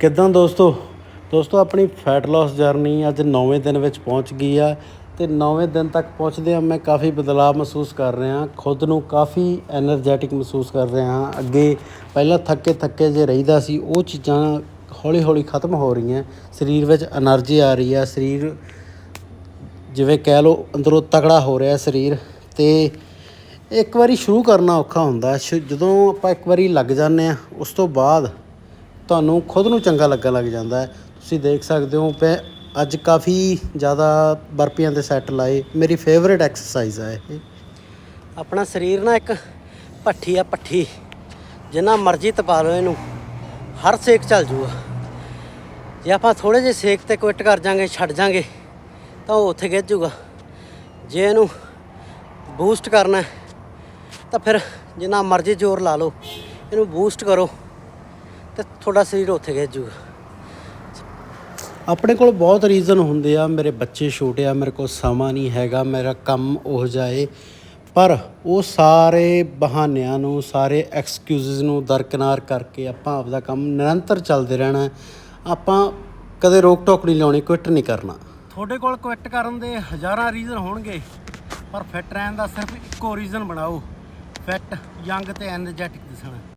ਕਿਦਾਂ ਦੋਸਤੋ? ਦੋਸਤੋ, ਆਪਣੀ ਫੈਟ ਲਾਸ ਜਰਨੀ ਅੱਜ 9ਵੇਂ ਦਿਨ ਵਿੱਚ ਪਹੁੰਚ ਗਈ ਆ ਤੇ 9ਵੇਂ ਦਿਨ ਤੱਕ ਪਹੁੰਚਦੇ ਆ ਮੈਂ ਕਾਫੀ ਬਦਲਾਅ ਮਹਿਸੂਸ ਕਰ ਰਿਹਾ ਖੁਦ ਨੂੰ ਕਾਫੀ એનર્ਜੈਟਿਕ ਮਹਿਸੂਸ ਕਰ ਰਿਹਾ ਹਾਂ। ਅੱਗੇ ਪਹਿਲਾਂ ਥੱਕੇ ਥੱਕੇ ਜੇ ਰਹੀਦਾ ਸੀ, ਉਹ ਚੀਜ਼ਾਂ ਹੌਲੀ ਹੌਲੀ ਖਤਮ ਹੋ ਰਹੀਆਂ। ਸਰੀਰ ਵਿੱਚ એનર્ਜੀ ਆ ਰਹੀ ਆ, ਸਰੀਰ ਜਿਵੇਂ ਕਹਿ ਲਓ ਅੰਦਰੋਂ ਤਕੜਾ ਹੋ ਰਿਹਾ ਸਰੀਰ ਤੇ ਇੱਕ ਵਾਰੀ ਸ਼ੁਰੂ ਕਰਨਾ ਔਖਾ ਹੁੰਦਾ। ਜਦੋਂ ਆਪਾਂ ਇੱਕ ਵਾਰੀ ਲੱਗ ਜਾਂਦੇ ਆ ਉਸ ਤੋਂ ਬਾਅਦ ਤੁਹਾਨੂੰ ਖੁਦ ਨੂੰ ਚੰਗਾ ਲੱਗਣ ਲੱਗ ਜਾਂਦਾ ਹੈ। ਤੁਸੀਂ ਦੇਖ ਸਕਦੇ ਹੋ, ਮੈਂ ਅੱਜ ਕਾਫੀ ਜ਼ਿਆਦਾ ਬਰਪੀਆਂ ਦੇ ਸੈੱਟ ਲਾਏ। ਮੇਰੀ ਫੇਵਰੇਟ ਐਕਸਰਸਾਈਜ਼ ਹੈ ਇਹ। ਆਪਣਾ ਸਰੀਰ ਨਾ ਇੱਕ ਪੱਠੀ ਆ ਪੱਠੀ ਜਿੰਨਾ ਮਰਜ਼ੀ ਤਪਾ ਲਓ ਇਹਨੂੰ। ਹਰ ਸੇਕ ਚੱਲ ਜੂਗਾ। ਜੇ ਆਪਾਂ ਥੋੜੇ ਜਿਹੇ ਸੇਕ ਤੇ ਕੁਇਟ ਕਰ ਜਾਾਂਗੇ, ਛੱਡ ਜਾਾਂਗੇ, ਤਾਂ ਉਹ ਉੱਥੇ ਗਿੱਜ ਜੂਗਾ। ਜੇ ਇਹਨੂੰ ਬੂਸਟ ਕਰਨਾ ਤਾਂ ਫਿਰ ਜਿੰਨਾ ਮਰਜ਼ੀ ਜ਼ੋਰ ਲਾ ਲਓ, ਇਹਨੂੰ ਬੂਸਟ ਕਰੋ। ਤੇ ਤੁਹਾਡਾ ਸਰੀਰ ਉੱਥੇ ਗਿੱਜ ਜੂਗਾ। ਆਪਣੇ ਕੋਲ ਬਹੁਤ ਰੀਜ਼ਨ ਹੁੰਦੇ ਆ ਮੇਰੇ ਬੱਚੇ ਛੋਟੇ ਆ ਮੇਰੇ ਕੋਲ ਸਮਾਂ ਨਹੀਂ ਹੈਗਾ ਮੇਰਾ ਕੰਮ ਉਹ ਜਾਏ। ਪਰ ਉਹ ਸਾਰੇ ਬਹਾਨਿਆਂ ਨੂੰ ਸਾਰੇ ਐਕਸਕਿਊਜ਼ਸ ਨੂੰ ਦਰਕਿਨਾਰ ਕਰਕੇ ਆਪਾਂ ਆਪਦਾ ਕੰਮ ਨਿਰੰਤਰ ਚੱਲਦੇ ਰਹਿਣਾ। ਆਪਾਂ ਕਦੇ ਰੋਕ ਟੋਕ ਨਹੀਂ ਲਾਉਣੀ ਕੁਇਟ ਨਹੀਂ ਕਰਨਾ। ਤੁਹਾਡੇ ਕੋਲ ਕੁਇਟ ਕਰਨ ਦੇ ਹਜ਼ਾਰਾਂ ਰੀਜ਼ਨ ਹੋਣਗੇ ਪਰ ਫਿੱਟ ਰਹਿਣ ਦਾ ਸਿਰਫ ਇੱਕੋ ਰੀਜ਼ਨ ਬਣਾਓ। ਫਿੱਟ ਯੰਗ ਤੇ ਐਨਰਜੈਟਿਕ ਦਿਸਣਾ।